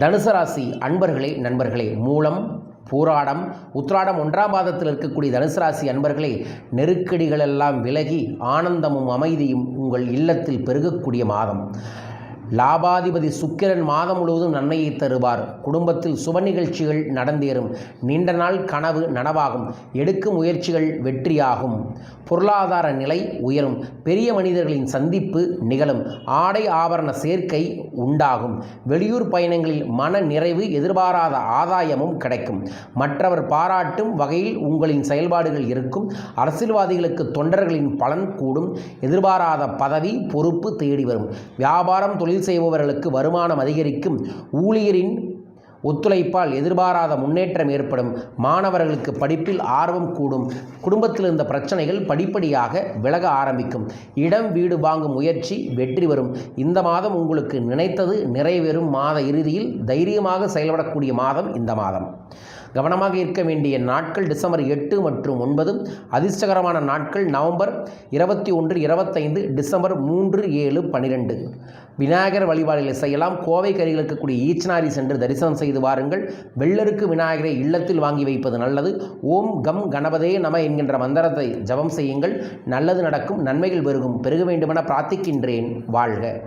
தனுசு ராசி அன்பர்களே நண்பர்களே மூலம் பூராடம் உத்ராடம் ஒன்றாம் பாதத்தில் இருக்கக்கூடிய தனுசு ராசி அன்பர்களே நெருக்கடிகள் எல்லாம் விலகி ஆனந்தமும் அமைதியும் உங்கள் இல்லத்தில் பெருகக்கூடிய மாதம். லாபாதிபதி சுக்கிரன் மாதம் முழுவதும் நன்மையை தருவார். குடும்பத்தில் சுப நிகழ்ச்சிகள் நடந்தேறும். நீண்ட நாள் கனவு நனவாகும். எடுக்கும் முயற்சிகள் வெற்றியாகும். பொருளாதார நிலை உயரும். பெரிய மனிதர்களின் சந்திப்பு நிகழும். ஆடை ஆபரண சேர்க்கை உண்டாகும். வெளியூர் பயணங்களில் மன நிறைவு எதிர்பாராத ஆதாயமும் கிடைக்கும். மற்றவர் பாராட்டும் வகையில் உங்களின் செயல்பாடுகள் இருக்கும். அரசியல்வாதிகளுக்கு தொண்டர்களின் பலன் கூடும். எதிர்பாராத பதவி பொறுப்பு தேடி வரும் வியாபாரம் தொழில் தொழில் செய்பவர்களுக்கு வருமானம் அதிகரிக்கும் ஊழியரின் ஒத்துழைப்பால் எதிர்பாராத முன்னேற்றம் ஏற்படும். மாணவர்களுக்கு படிப்பில் ஆர்வம் கூடும். குடும்பத்தில் இருந்த பிரச்சனைகள் படிப்படியாக விலக ஆரம்பிக்கும். இடம் வீடு வாங்கும் முயற்சி வெற்றி வரும் இந்த மாதம் உங்களுக்கு நினைத்தது நிறைவேறும். மாத இறுதியில் தைரியமாக செயல்படக்கூடிய மாதம் இந்த மாதம். கவனமாக இருக்க வேண்டிய நாட்கள் டிசம்பர் எட்டு மற்றும் ஒன்பது அதிர்ஷ்டகரமான நாட்கள் நவம்பர் இருபத்தி ஒன்று இருபத்தைந்து டிசம்பர் மூன்று ஏழு பன்னிரெண்டு விநாயகர் வழிபாடுகளை செய்யலாம். கோவை கரையில் இருக்கக்கூடிய ஈச்சனாரி சென்று தரிசனம் செய்து வாருங்கள். வெள்ளருக்கு விநாயகரை இல்லத்தில் வாங்கி வைப்பது நல்லது. ஓம் கம் கணபதே நம என்கின்ற மந்திரத்தை ஜபம் செய்யுங்கள். நல்லது நடக்கும். நன்மைகள் பெருகும். பெருக வேண்டுமென பிரார்த்திக்கின்றேன். வாழ்க.